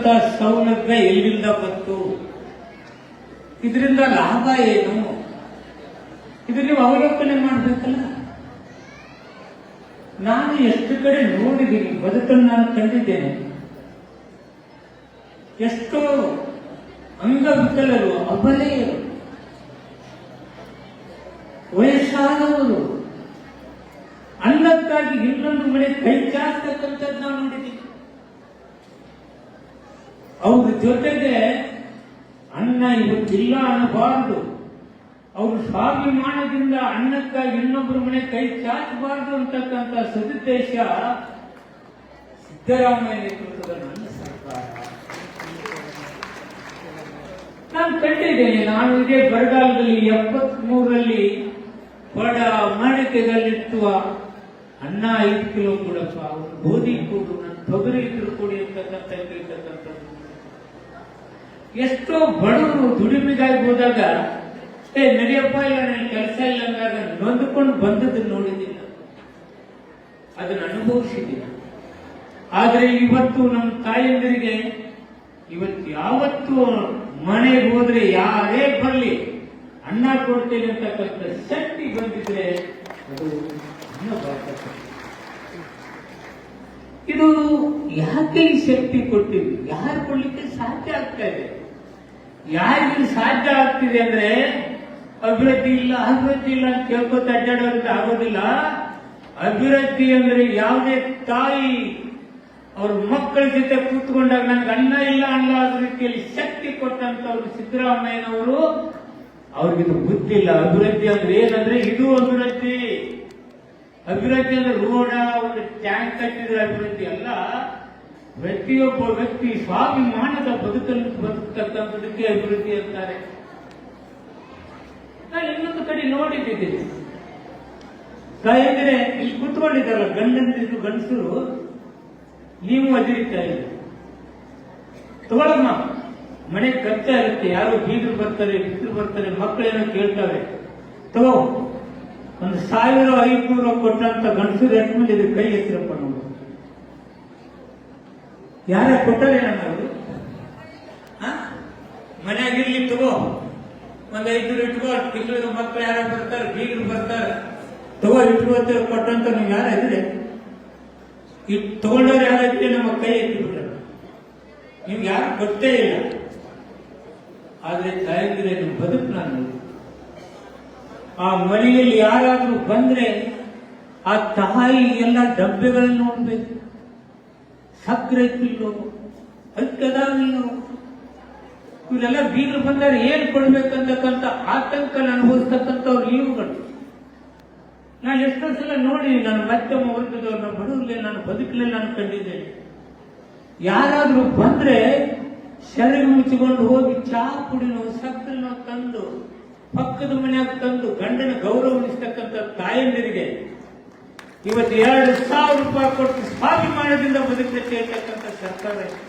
ಇರ್ತಕ್ಕಂಥ ಸೌಲಭ್ಯ ಎಲ್ಲಿಂದ ಬಂತು? ಇದರಿಂದ ಲಾಭ ಏನು? ಇದು ನೀವು ಅವಲೋಕನೆ ಮಾಡಬೇಕಲ್ಲ? ನಾನು ಎಷ್ಟು ಕಡೆ ನೋಡಿದ್ದೀನಿ ಬದುಕನ್ನು ನಾನು ಕಂಡಿದ್ದೇನೆ. ಎಷ್ಟೋ ಅಂಗವಿಕಲರು, ಅಬಲೆಯರು, ವಯಸ್ಸಾದವರು, ಅನ್ನಕ್ಕಾಗಿ ಇನ್ನೊಂದು ಮನೆ ಕೈ ಚಾಚತಕ್ಕಂಥದ್ದು ನಾವು ನೋಡಿದ್ದೀವಿ ಅವ್ರ ಜೊತೆಗೆ ಅನ್ನ ಇವತ್ತಿಲ್ಲ ಅನ್ನಬಾರದು. ಅವರು ಸ್ವಾಭಿಮಾನದಿಂದ ಅನ್ನಕ್ಕಾಗಿ ಇನ್ನೊಬ್ಬರ ಮನೆ ಕೈ ಚಾಚಬಾರದು ಅಂತಕ್ಕಂಥ ಸದುದ್ದೇಶ ಸಿದ್ದರಾಮಯ್ಯ ನೇತೃತ್ವದ ನನ್ನ ಸರ್ಕಾರ. ನಾನು ಕಂಡಿದ್ದೇನೆ, ನಾನು ಇದೇ ಬರಗಾಲದಲ್ಲಿ ಎಪ್ಪತ್ ಮೂರರಲ್ಲಿ ಬಡ ಮಡಿಕೆಗಲ್ಲಿಟ್ಟುವ ಅನ್ನ ಐದು ಕಿಲೋ ಕೊಡಪ್ಪ ಗೋಧಿ ಕೊಡು ನನ್ನ ತೊಗರಿ ಇದ್ರು ಕೊಡಿ ಅಂತಕ್ಕಂಥ ಇರ್ತಕ್ಕಂಥದ್ದು ಎಷ್ಟೋ ಬಡವರು ದುಡಿಮೆಗಾಗಿ ಹೋದಾಗ, ಏ, ನಡಿಯಪ್ಪ ಇಲ್ಲ ನನಗೆ ಕೆಲಸ ಇಲ್ಲ ಅಂದಾಗ ನೊಂದ್ಕೊಂಡು ಬಂದದ್ದು ನೋಡಿದ್ದಿಲ್ಲ ಅದನ್ನು ಅನುಭವಿಸಿದ್ದೀನಿ. ಆದರೆ ಇವತ್ತು ನಮ್ಮ ತಾಯಂದಿರಿಗೆ, ಇವತ್ತು ಯಾವತ್ತು ಮನೆಗೆ ಹೋದ್ರೆ ಯಾರೇ ಬರಲಿ ಅಣ್ಣ ಕೊಡ್ತೇನೆ ಅಂತಕ್ಕಂಥ ಶಕ್ತಿ ಬಂದಿದ್ರೆ ಅದು ಇದು ಯಾಕೆ ಈ ಶಕ್ತಿ ಕೊಟ್ಟಿದ್ವಿ ಯಾರು ಕೊಡ್ಲಿಕ್ಕೆ ಸಾಧ್ಯ ಆಗ್ತಾ ಇದೆ? ಯಾರಿಗೆ ಸಾಧ್ಯ ಆಗ್ತಿದೆ ಅಂದ್ರೆ ಅಭಿವೃದ್ಧಿ ಇಲ್ಲ ಅಭಿವೃದ್ಧಿ ಇಲ್ಲ ಅಂತ ಕೇಳ್ಕೊತ ಅಡ್ಡಾಡುವಂತ ಆಗೋದಿಲ್ಲ. ಅಭಿವೃದ್ಧಿ ಅಂದ್ರೆ ಯಾವುದೇ ತಾಯಿ ಅವ್ರ ಮಕ್ಕಳ ಜೊತೆ ಕೂತ್ಕೊಂಡಾಗ ನನ್ಗೆ ಅನ್ನ ಇಲ್ಲ ಅನ್ನೋ ರೀತಿಯಲ್ಲಿ ಶಕ್ತಿ ಕೊಟ್ಟಂತವ್ರು ಸಿದ್ದರಾಮಯ್ಯನವರು, ಅವ್ರಿಗಿದು ಗೊತ್ತಿಲ್ಲ ಅಭಿವೃದ್ಧಿ ಅಂದ್ರೆ ಏನಂದ್ರೆ ಇದು ಅಭಿವೃದ್ಧಿ. ಅಭಿವೃದ್ಧಿ ಅಂದ್ರೆ ರೋಡ, ಒಂದು ಟ್ಯಾಂಕ್ ಕಟ್ಟಿದ್ರೆ ಅಭಿವೃದ್ಧಿ ಅಲ್ಲ. ಪ್ರತಿಯೊಬ್ಬ ವ್ಯಕ್ತಿ ಸ್ವಾಭಿಮಾನದ ಬದುಕನ್ನು ಬದುಕತಕ್ಕಂಥದಕ್ಕೆ ಅಭಿವೃದ್ಧಿ ಅಂತಾರೆ. ನಾನು ಇನ್ನೊಂದು ಕಡೆ ನೋಡಿದ್ದೀನಿ. ತಾಯಂದ್ರೆ ಇಲ್ಲಿ ಕುತ್ಕೊಂಡಿದ್ದಾರಲ್ಲ, ಗಂಡಂದಿರು ಗಂಡಸರು, ನೀವು ಅದಿರಿತಾ ಇಲ್ಲ ತಗೊಳಮ್ಮ, ಮನೆ ಖರ್ಚ ಇರುತ್ತೆ, ಯಾರು ಬೀಗರು ಬರ್ತಾರೆ ಬಿದ್ರು ಬರ್ತಾರೆ ಮಕ್ಕಳೇನೋ ಕೇಳ್ತಾರೆ. ತಗೋ, ಒಂದು ಸಾವಿರ ಐದುನೂರು ಕೊಟ್ಟಂತ ಗಂಡಸರು ಮಂದಿ ಇದೆ ಕೈ ಎತ್ತಿರಪ್ಪ ನಾವು ಯಾರ ಕೊಟ್ಟರೆ ನನ್ನವರು ಮನೆಯಾಗಿರ್ಲಿ ತಗೋ. ಒಂದ್ ಐದುನೂರು ಇಟ್ಕೋ, ತಿಂಗಳಿಗೆ ಮಕ್ಕಳು ಯಾರು ಬರ್ತಾರೆ ಬೀಗರು ಬರ್ತಾರೆ. ತಗೋ ಇಟ್ಕೋತ ಕೊಟ್ಟಂತ ನೀವು ಯಾರ ಇದ್ರೆ ತಗೊಂಡವ್ರು ಯಾರಿದ್ರೆ ನಮ್ಮ ಕೈ ಎತ್ತಿಬಿಟ್ರೆ ನಿಮ್ಗೆ ನೀವು ಯಾರು ಗೊತ್ತೇ ಇಲ್ಲ. ಆದ್ರೆ ತಾಯಂದಿರೆ ನಿಮ್ಮ ಬದುಕು ನಾನು. ಆ ಮನೆಯಲ್ಲಿ ಯಾರಾದ್ರೂ ಬಂದ್ರೆ ಆ ತಾಯಿ ಎಲ್ಲ ಡಬ್ಬೆಗಳನ್ನು ನೋಡ್ಬೇಕು ಸಕ್ಕರೆ ಕಿಲ್ಲೋ ನೀನು ಇವರೆಲ್ಲ ಬೀಗರು ಬಂದರೆ ಏನ್ ಕೊಡ್ಬೇಕಂತಕ್ಕಂಥ ಆತಂಕ ಅನುಭವಿಸ್ತಕ್ಕಂಥವ್ರು ನೀವುಗಳು ನಾನು ಎಷ್ಟೋ ಸಲ ನೋಡಿ ನನ್ನ ಮಧ್ಯಮ ವರ್ಗದವ್ರನ್ನ ಬಡವರಲ್ಲಿ ನಾನು ಬದುಕಲೆ ನಾನು ಕಂಡಿದ್ದೇನೆ. ಯಾರಾದರೂ ಬಂದ್ರೆ ಸೆರಗು ಮುಚ್ಚಿಕೊಂಡು ಹೋಗಿ ಚಾ ಕುಡಿನೋ ಸಕ್ಕರೆನೋ ತಂದು, ಪಕ್ಕದ ಮನೆಯಾಗ ತಂದು ಗಂಡನ ಗೌರವ ಉಳಿಸ್ತಕ್ಕಂಥ ತಾಯಂದಿರಿಗೆ ಇವತ್ತು ಎರಡು ಸಾವಿರ ರೂಪಾಯಿ ಕೊಟ್ಟು ಸ್ವಾಭಿಮಾನದಿಂದ ಬದುಕಲಿಕ್ಕೆ ಇರ್ತಕ್ಕಂಥ ಸರ್ಕಾರ ಇದೆ.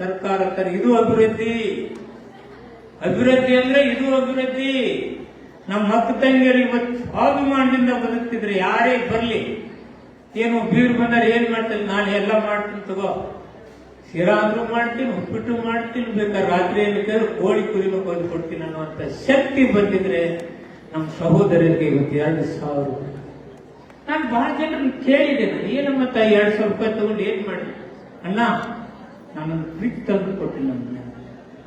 ಸರ್ಕಾರ ಇದು ಅಭಿವೃದ್ಧಿ. ಅಭಿವೃದ್ಧಿ ಅಂದ್ರೆ ಇದು ಅಭಿವೃದ್ಧಿ. ನಮ್ಮ ಅಕ್ಕ ತಂಗಿಯರು ಇವತ್ತು ಸ್ವಾಭಿಮಾನದಿಂದ ಬದುಕ್ತಿದ್ರೆ ಯಾರೇ ಬರ್ಲಿ, ಏನು ಬೀರು ಬಂದರೆ ಏನ್ ಮಾಡ್ತೀನಿ ನಾನು ಎಲ್ಲ ಮಾಡ್ತೀನಿ ತಗೋ. ಶಿರಾ ಅಂದ್ರೂ ಮಾಡ್ತೀನಿ, ಉಪ್ಪಿಟ್ಟು ಮಾಡ್ತೀನಿ, ಬೇಕಾದ್ರೆ ರಾತ್ರಿ ಏನು ಬೇಕಾದ್ರೆ ಕೋಳಿ ಕುರಿಮ ಬಂದು ಕೊಡ್ತೀನಿ ಅನ್ನುವಂಥ ಶಕ್ತಿ ಬಂದಿದ್ರೆ ನಮ್ಮ ಸಹೋದರರಿಗೆ ಇವತ್ತು ಎರಡು ಸಾವಿರ ರೂಪಾಯಿ. ನಾನು ಬಹಳ ಜನರನ್ನು ಕೇಳಿದ್ದೇನೆ ಏನಮ್ಮ ತಾಯಿ ಎರಡು ಸಾವಿರ ರೂಪಾಯಿ ತಗೊಂಡು ಏನ್ ಮಾಡಿ ಅಣ್ಣ, ನಾನು ಫ್ರಿಜ್ ತಂದು ಕೊಟ್ಟಿಲ್ಲ ನನ್ನ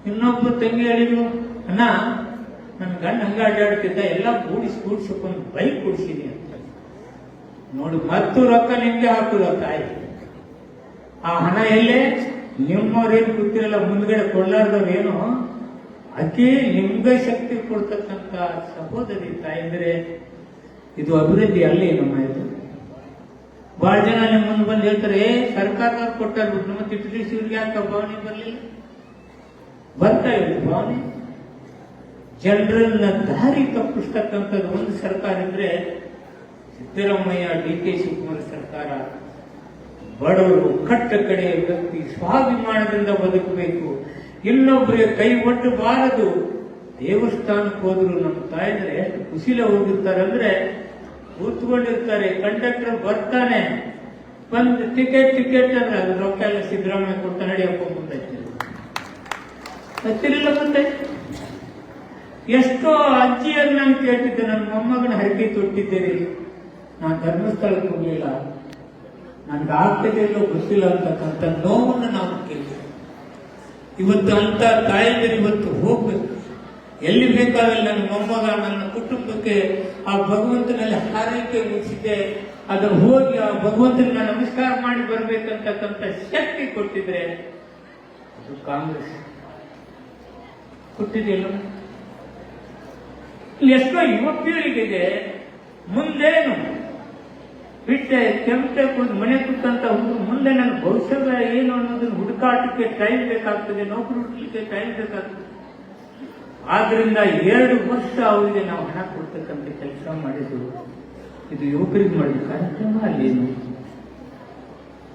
ಇನ್ನೊಬ್ಬ ತಂಗಿ ಹೇಳಿದ್ರು ಅಣ್ಣ, ನನ್ನ ಗಂಡ ಹಂಗ ಅಡ್ಡಾಡ್ತಿದ್ದ, ಎಲ್ಲ ಕೂಡಿಸಿ ಕೂಡಿಸ್ಕೊಂಡು ಬೈಕ್ ಕೊಡಿಸಿನಿ ಅಂತ. ನೋಡಿ ಮತ್ತು ರೊಕ್ಕ ನಿಮ್ಗೆ ಹಾಕುದ ತಾಯಿ. ಆ ಹಣ ಎಲ್ಲೇ? ನಿಮ್ಮವ್ರೇನು ಗೊತ್ತಿರಲ್ಲ, ಮುಂದ್ಗಡೆ ಕೊಳ್ಳಾರ್ದವ್ರು ಏನು? ಅತಿ ನಿಮ್ಗೆ ಶಕ್ತಿ ಕೊಡ್ತಕ್ಕಂಥ ಸಹೋದರಿ ತಾಯಂದ್ರೆ, ಇದು ಅಭಿವೃದ್ಧಿ ಅಲ್ಲೇ ನಮ್ಮ ಇದು. ಬಹಳ ಜನ ನಿಮ್ಮ ಮುಂದೆ ಬಂದು ಹೇಳ್ತಾರೆ ಸರ್ಕಾರದವ್ರು ಕೊಟ್ಟಾರ ಬಿಟ್ಟು ನಮ್ಮ ತಿಟ್ಟು ಇವ್ರಿಗೆ ಯಾಕೆ ಭಾವನೆ ಬರಲಿಲ್ಲ? ಬರ್ತಾ ಇತ್ತು ಭಾವನೆ. ಜನರನ್ನ ದಾರಿ ತಪ್ಪಿಸ್ತಕ್ಕಂಥದ್ದು ಒಂದು ಸರ್ಕಾರ ಇದ್ರೆ ಸಿದ್ದರಾಮಯ್ಯ, ಡಿ ಕೆ ಶಿವಕುಮಾರ್ ಸರ್ಕಾರ ಬಡವರು ಕಟ್ಟ ಕಡೆ ವ್ಯಕ್ತಿ, ಸ್ವಾಭಿಮಾನದಿಂದ ಬದುಕಬೇಕು. ಇನ್ನೊಬ್ಬರಿಗೆ ಕೈ ಒಡ್ಡಬಾರದು ದೇವಸ್ಥಾನಕ್ಕೆ ಹೋದ್ರು ನಮ್ಮ ತಾಯಂದ್ರೆ ಎಷ್ಟು ಖುಷಿಲೆ ಹೋಗಿರ್ತಾರೆ ಅಂದ್ರೆ ಕೂತ್ಕೊಂಡಿರ್ತಾರೆ, ಕಂಡಕ್ಟರ್ ಬರ್ತಾನೆ. ಬಂದು ಟಿಕೆಟ್ ಟಿಕೆಟ್ ಅಂದ್ರೆ ಅದು ರೊಕ್ಕ ಎಲ್ಲ ಸಿದ್ದರಾಮಯ್ಯ ಕೊಟ್ಟ ನಡಿಯಪ್ಪ ಮುಂದೆ ಹತ್ತಿರಲಿಲ್ಲ ಮತ್ತೆ? ಎಷ್ಟೋ ಅಜ್ಜಿಯನ್ನು ನಾನು ಕೇಳ್ತಿದ್ದೆ, ನನ್ನ ಮೊಮ್ಮಗನ ಹರಕೆ ತೊಟ್ಟಿದ್ದೀರಿ ನಾನು ಧರ್ಮಸ್ಥಳಕ್ಕೆ ಹೋಗಲಿಲ್ಲ. ನನ್ಗೆ ಆಗ್ತದೆ ಗೊತ್ತಿಲ್ಲ ಅಂತಕ್ಕಂಥ ನೋವನ್ನು ನಾವು ಕೇಳ್ತೀವಿ ಇವತ್ತು ಅಂತ ತಾಯಂದಿರು ಇವತ್ತು ಹೋಗ್ಬೇಕು. ಎಲ್ಲಿ ಬೇಕಾದಲ್ಲಿ ನನ್ನ ಮೊಮ್ಮಗ, ನನ್ನ ಕುಟುಂಬಕ್ಕೆ ಆ ಭಗವಂತನಲ್ಲಿ ಹಾರೈಕೆ ಮುಗಿಸಿದ್ದೆ ಅದು ಹೋಗಿ ಆ ಭಗವಂತನ ನಮಸ್ಕಾರ ಮಾಡಿ ಬರ್ಬೇಕಂತಕ್ಕಂಥ ಶಕ್ತಿ ಕೊಟ್ಟಿದ್ರೆ ಅದು ಕಾಂಗ್ರೆಸ್. ಕೊಟ್ಟಿದೆಯಲ್ಲ ಎಷ್ಟೋ ಯುವ ಪೀಳಿಗೆಗೆ ಮುಂದೇನು? ಬಿಟ್ಟೆ, ಕೆಂಪೆ ಕೂತು ಮನೆ ಕೂತಂತ ಹುಡುಗ ಮುಂದೆ ನನ್ನ ಭವಿಷ್ಯದ ಏನು ಅನ್ನೋದನ್ನ ಹುಡುಕಾಟಕ್ಕೆ ಟೈಮ್ ಬೇಕಾಗ್ತದೆ, ನೌಕರಿ ಹುಡುಕಲಿಕ್ಕೆ ಟೈಮ್ ಬೇಕಾಗ್ತದೆ. ಆದ್ರಿಂದ ಎರಡು ವರ್ಷ ಅವರಿಗೆ ನಾವು ಹಣ ಕೊಡ್ತಕ್ಕಂಥ ಕೆಲಸ ಮಾಡಿದ್ದು, ಇದು ಯುವಕರಿಗೆ ಮಾಡಿದ ಕಾರ್ಯಕ್ರಮ ಅಲ್ಲೇನು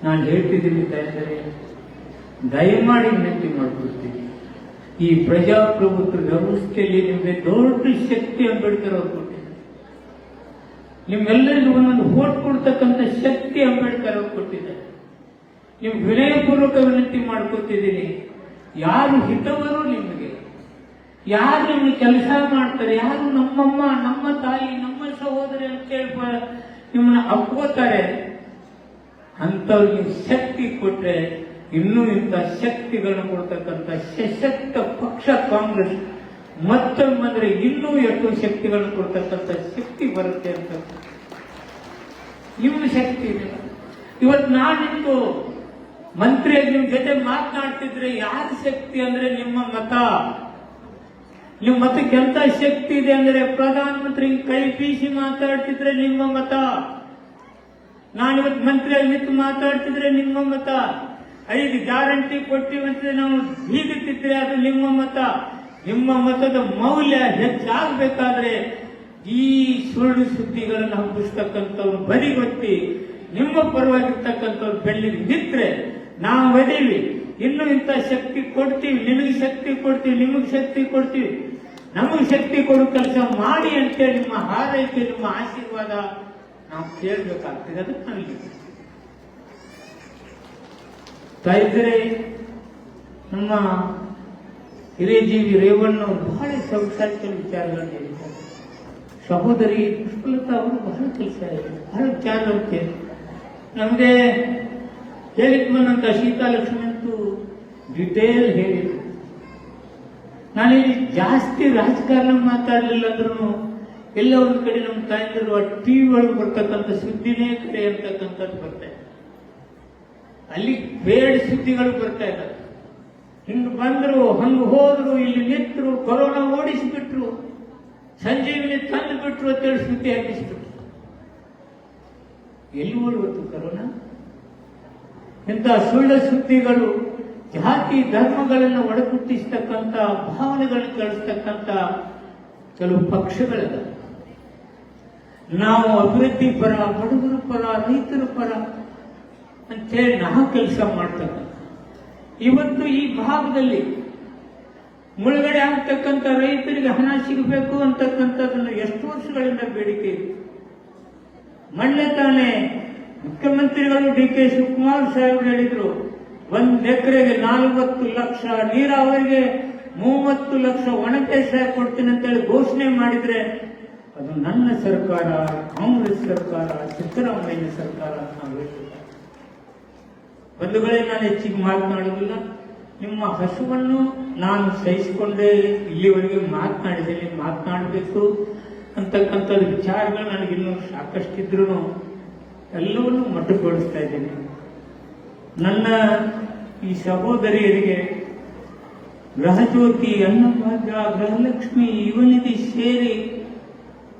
ನಾನು ಹೇಳ್ತಿದ್ದೀನಿ ತಾಯಿದರೆ ದಯಮಾಡಿ ವಿನಂತಿ ಮಾಡಿಕೊಡ್ತೀನಿ ಈ ಪ್ರಜಾಪ್ರಭುತ್ವ ವ್ಯವಸ್ಥೆಯಲ್ಲಿ ನಿಮಗೆ ದೊಡ್ಡ ಶಕ್ತಿ ಅಂಬೇಡ್ಕರ್ ಅವರು ನಿಮ್ಮೆಲ್ಲರಿಗೂ ಒಂದೊಂದು ಓಟ್ ಕೊಡ್ತಕ್ಕಂಥ ಶಕ್ತಿ ಅಂಬೇಡ್ಕರ್ ಅವರು ಕೊಟ್ಟಿದ್ದಾರೆ. ನೀವು ವಿನಯಪೂರ್ವಕ ವಿನಂತಿ ಮಾಡ್ಕೊತಿದ್ದೀನಿ, ಯಾರು ಹಿತವರು ನಿಮಗೆ. ಯಾರು ನಿಮ್ಗೆ ಕೆಲಸ ಮಾಡ್ತಾರೆ, ಯಾರು ನಮ್ಮಮ್ಮ, ನಮ್ಮ ತಾಯಿ, ನಮ್ಮ ಸಹೋದರಿ ಅಂತ ಹೇಳ್ಬ ನಿಮ್ಮನ್ನ ಅಪ್ಕೋತಾರೆ. ಅಂಥವ್ರಿಗೆ ಶಕ್ತಿ ಕೊಟ್ಟರೆ ಇನ್ನೂ ಇಂಥ ಶಕ್ತಿಗಳನ್ನು ಕೊಡ್ತಕ್ಕಂಥ ಸಶಕ್ತ ಪಕ್ಷ ಕಾಂಗ್ರೆಸ್ ಮತ್ತೊಮ್ಮಂದ್ರೆ ಇನ್ನೂ ಎಷ್ಟು ಶಕ್ತಿಗಳನ್ನು ಕೊಡ್ತಕ್ಕಂಥ ಶಕ್ತಿ ಬರುತ್ತೆ ಅಂತ. ಇವನು ಶಕ್ತಿ ಇದೆ. ಇವತ್ತು ನಾನಿಂದು ಮಂತ್ರಿ ನಿಮ್ ಜೊತೆ ಮಾತನಾಡ್ತಿದ್ರೆ ಯಾರ ಶಕ್ತಿ ಅಂದ್ರೆ ನಿಮ್ಮ ಮತ? ನಿಮ್ಮ ಮತಕ್ಕೆ ಎಂತ ಶಕ್ತಿ ಇದೆ ಅಂದ್ರೆ ಪ್ರಧಾನಮಂತ್ರಿ ಕೈ ಬೀಸಿ ಮಾತಾಡ್ತಿದ್ರೆ ನಿಮ್ಮ ಮತ? ನಾನಿವತ್ತು ಮಂತ್ರಿಯಾಗಿ ನಿಂತು ಮಾತಾಡ್ತಿದ್ರೆ ನಿಮ್ಮ ಮತ? ಐದು ಗ್ಯಾರಂಟಿ ಕೊಟ್ಟಿವಂತೆ ನಾವು ಬೀಗುತ್ತಿದ್ರೆ ಅದು ನಿಮ್ಮ ಮತ? ನಿಮ್ಮ ಮತದ ಮೌಲ್ಯ ಹೆಚ್ಚಾಗಬೇಕಾದ್ರೆ ಈ ಸುಳ್ಳು ಸುದ್ದಿಗಳನ್ನು ಹಬ್ಬಿಸ್ತಕ್ಕಂಥವ್ರು ಬದಿಗೊತ್ತಿ ನಿಮ್ಮ ಪರವಾಗಿರ್ತಕ್ಕಂಥವ್ರು ಬೆಳ್ಳಿಗೆ ನಿಂತ್ರೆ ನಾವು ಒದೀವಿ ಇನ್ನು ಇಂಥ ಶಕ್ತಿ ಕೊಡ್ತೀವಿ ನಿಮಗೆ ಶಕ್ತಿ ಕೊಡ್ತೀವಿ, ನಿಮಗೆ ಶಕ್ತಿ ಕೊಡ್ತೀವಿ. ನಮಗೆ ಶಕ್ತಿ ಕೊಡೋ ಕೆಲಸ ಮಾಡಿ ಅಂತೇಳಿ ನಿಮ್ಮ ಹಾರೈಕೆ, ನಿಮ್ಮ ಆಶೀರ್ವಾದ ನಾವು ಕೇಳಬೇಕಾಗ್ತದೆ ಅದಕ್ಕೆ ನನಗೆ ತಾಯಿದ್ರೆ ನಮ್ಮ ಹಿರಿಯಜೀವಿ ರೇವಣ್ಣ ಬಹಳ ಸಂಸಾರಿಕ ವಿಚಾರಗಳನ್ನು ಹೇಳಿದ್ದಾರೆ. ಸಹೋದರಿ ಪುಷ್ಪಲತಾ ಅವರು ಬಹಳ ಕೆಲಸ ಇದೆ, ಬಹಳ ವಿಚಾರವಂತೆ ನಮಗೆ ಹೇಳಿದ್ಮನಂತ ಸೀತಾಲಕ್ಷ್ಮಿ ಅಂತೂ ಡಿಟೇಲ್ ಹೇಳಿದ್ರು. ನಾನಿಲ್ಲಿ ಜಾಸ್ತಿ ರಾಜಕಾರಣ ಮಾತಾಡಲಿಲ್ಲ ಅಂದ್ರೂ ಎಲ್ಲ ಒಂದು ಕಡೆ ನಮ್ಮ ತಾಯಂದಿರು ಆ ಟಿವಿ ಒಳಗೆ ಬರ್ತಕ್ಕಂಥ ಸುದ್ದಿನೇ ಕಡೆ ಅಂತಕ್ಕಂಥದ್ದು ಬರ್ತಾ ಇದೆ. ಅಲ್ಲಿ ಬೇಡ ಸುದ್ದಿಗಳು ಬರ್ತಾ ಇದ್ದಾವೆ. ಹಿಂಗ್ ಬಂದರು, ಹಂಗೆ ಹೋದರು, ಇಲ್ಲಿ ನಿಂತರು, ಕೊರೋನಾ ಓಡಿಸಿಬಿಟ್ರು ಸಂಜೀವಿನಿ ತಂದು ಬಿಟ್ರು ಅಂತೇಳಿ ಸುದ್ದಿ ಹಾಕಿಸ್ಬಿಟ್ರು ಎಲ್ಲಿವರು ಇವತ್ತು ಕರೋನಾ? ಇಂಥ ಸುಳ್ಳ ಸುದ್ದಿಗಳು, ಜಾತಿ ಧರ್ಮಗಳನ್ನು ಒಡಗುಟ್ಟಿಸ್ತಕ್ಕಂಥ ಭಾವನೆಗಳನ್ನು ಕಳಿಸ್ತಕ್ಕಂಥ ಕೆಲವು ಪಕ್ಷಗಳಿದೆ. ನಾವು ಅಭಿವೃದ್ಧಿ ಪರ, ಬಡವರ ಪರ, ರೈತರ ಪರ ಅಂತೇಳಿ ನಾವು ಕೆಲಸ ಮಾಡ್ತಕ್ಕಂಥ ಇವತ್ತು ಈ ಭಾಗದಲ್ಲಿ ಮುಳುಗಡೆ ಆಗ್ತಕ್ಕಂಥ ರೈತರಿಗೆ ಹಣ ಸಿಗಬೇಕು ಅಂತಕ್ಕಂಥದ್ದನ್ನು ಎಷ್ಟು ವರ್ಷಗಳಿಂದ ಬೇಡಿಕೆ ಇದೆ? ಮೊನ್ನೆ ತಾನೇ ಮುಖ್ಯಮಂತ್ರಿಗಳು ಡಿ ಕೆ ಶಿವಕುಮಾರ್ ಸಾಹೇಬ್ ಹೇಳಿದ್ರು, ಒಂದ್ ಎಕರೆಗೆ ನಾಲ್ವತ್ತು ಲಕ್ಷ ನೀರಾವರಿಗೆ ಮೂವತ್ತು ಲಕ್ಷ ಒಣ ಬೇಸಾಯ ಕೊಡ್ತೀನಿ ಅಂತೇಳಿ ಘೋಷಣೆ ಮಾಡಿದ್ರೆ ಅದು ನನ್ನ ಸರ್ಕಾರ, ಕಾಂಗ್ರೆಸ್ ಸರ್ಕಾರ, ಸಿದ್ದರಾಮಯ್ಯ ಸರ್ಕಾರ ಅಂತ ನಾವು ಬಂಧುಗಳೇ ನಾನು ಹೆಚ್ಚಿಗೆ ಮಾತನಾಡುವುದಿಲ್ಲ. ನಿಮ್ಮ ಹಸುವನ್ನು ನಾನು ಸಹಿಸಿಕೊಂಡೆ ಇಲ್ಲಿವರೆಗೆ ಮಾತನಾಡಿದ್ದೇನೆ, ಮಾತನಾಡಬೇಕು ಅಂತಕ್ಕಂಥದ್ದು ವಿಚಾರಗಳು ನನಗಿನ್ನೂ ಸಾಕಷ್ಟಿದ್ರು ಎಲ್ಲವನ್ನೂ ಮಟ್ಟುಗೊಳಿಸ್ತಾ ಇದ್ದೇನೆ. ನನ್ನ ಈ ಸಹೋದರಿಯರಿಗೆ ಗೃಹಜ್ಯೋತಿ ಅನ್ನಭಾಗ್ಯ, ಗೃಹಲಕ್ಷ್ಮಿ ಇವನಿಧಿ ಸೇರಿ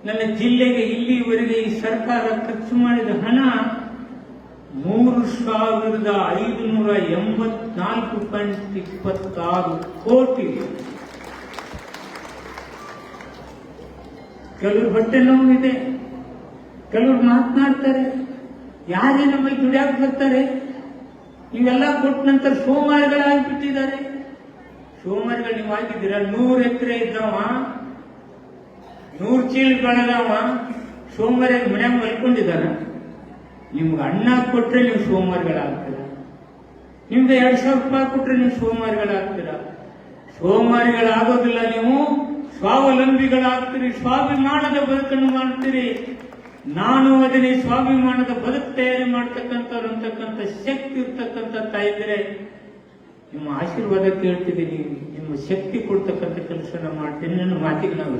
ನನ್ನ ಜಿಲ್ಲೆಗೆ ಇಲ್ಲಿವರೆಗೆ ಈ ಸರ್ಕಾರ ಖರ್ಚು ಮಾಡಿದ ಹಣ ಮೂರು ಸಾವಿರದ ಐದುನೂರ ಎಂಬತ್ನಾಲ್ಕು ಪಾಯಿಂಟ್ ಇಪ್ಪತ್ತಾರು ಕೋಟಿ. ಕೆಲವರು ಹೊಟ್ಟೆ ನೋವಿದೆ ಕೆಲವರು ಮಾತನಾಡ್ತಾರೆ. ಯಾರೇ ನಮಗೆ ದುಡಿಯಾಕ್ ಬರ್ತಾರೆ. ಇವೆಲ್ಲ ಕೊಟ್ಟ ನಂತರ ಸೋಮಾರಿಗಳಾಗ್ಬಿಟ್ಟಿದ್ದಾರೆ ಸೋಮಾರಿಗಳು ನೀವು ಆಗಿದ್ದೀರಾ? ನೂರು ಎಕರೆ ಇದ್ದವ. ನೂರು ಚೀಲ ಬೆಳೆದವ ಸೋಮವಾರ ಮನ್ಯಾಗ ಮಲ್ಕೊಂಡಿದ್ದಾನ ನಿಮ್ಗೆ ಅಣ್ಣ ಕೊಟ್ರೆ ನೀವು ಸೋಮಾರಿಗಳಾಗ್ತೀರಾ ನಿಮ್ಗೆ ಎರಡು ಸಾವಿರ ರೂಪಾಯಿ ಕೊಟ್ರೆ ನೀವು ಸೋಮಾರಿಗಳಾಗ್ತೀರ ಸೋಮಾರಿಗಳಾಗೋದಿಲ್ಲ ನೀವು ಸ್ವಾವಲಂಬಿಗಳಾಗ್ತೀರಿ, ಸ್ವಾಭಿಮಾನದ ಬದುಕನ್ನು ಮಾಡ್ತೀರಿ. ನಾನು ಅದನ್ನೇ ಸ್ವಾಭಿಮಾನದ ಬದುಕು ತಯಾರಿ ಮಾಡ್ತಕ್ಕಂಥವ್ರು ಶಕ್ತಿ ಇರ್ತಕ್ಕಂಥ ತಾಯಿದ್ರೆ ನಿಮ್ಮ ಆಶೀರ್ವಾದ ಕೇಳ್ತಿದ್ದೀನಿ, ನಿಮ್ಮ ಶಕ್ತಿ ಕೊಡ್ತಕ್ಕಂಥ ಕೆಲಸನ ಮಾಡ್ತೀನಿ, ನನ್ನ ಮಾತಿಗೆ ನಾವು